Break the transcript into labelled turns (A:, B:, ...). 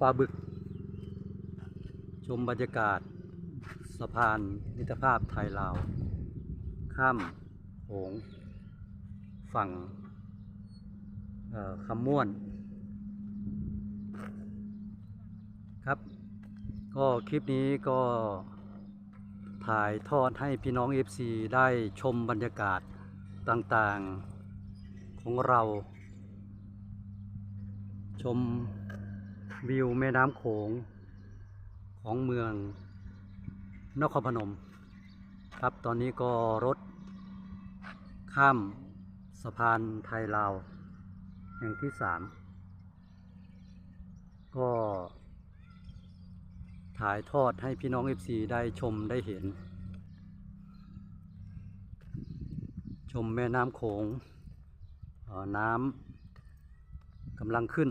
A: ปลาบึก ชมบรรยากาศ สะพานมิตรภาพไทยลาว ข้ามโขงฝั่งคำม่วน ครับ ก็คลิปนี้ก็ถ่ายทอดให้พี่น้อง FC ได้ชมบรรยากาศต่างๆของเรา ชม วิวแม่น้ำโขงของเมืองนครพนม ครับตอนนี้ก็รถ ข้ามสะพานไทยลาว แห่งที่สามก็ถ่ายทอดให้พี่น้อง FC ได้ชมได้เห็น ชมแม่น้ำโขงน้ำกำลังขึ้น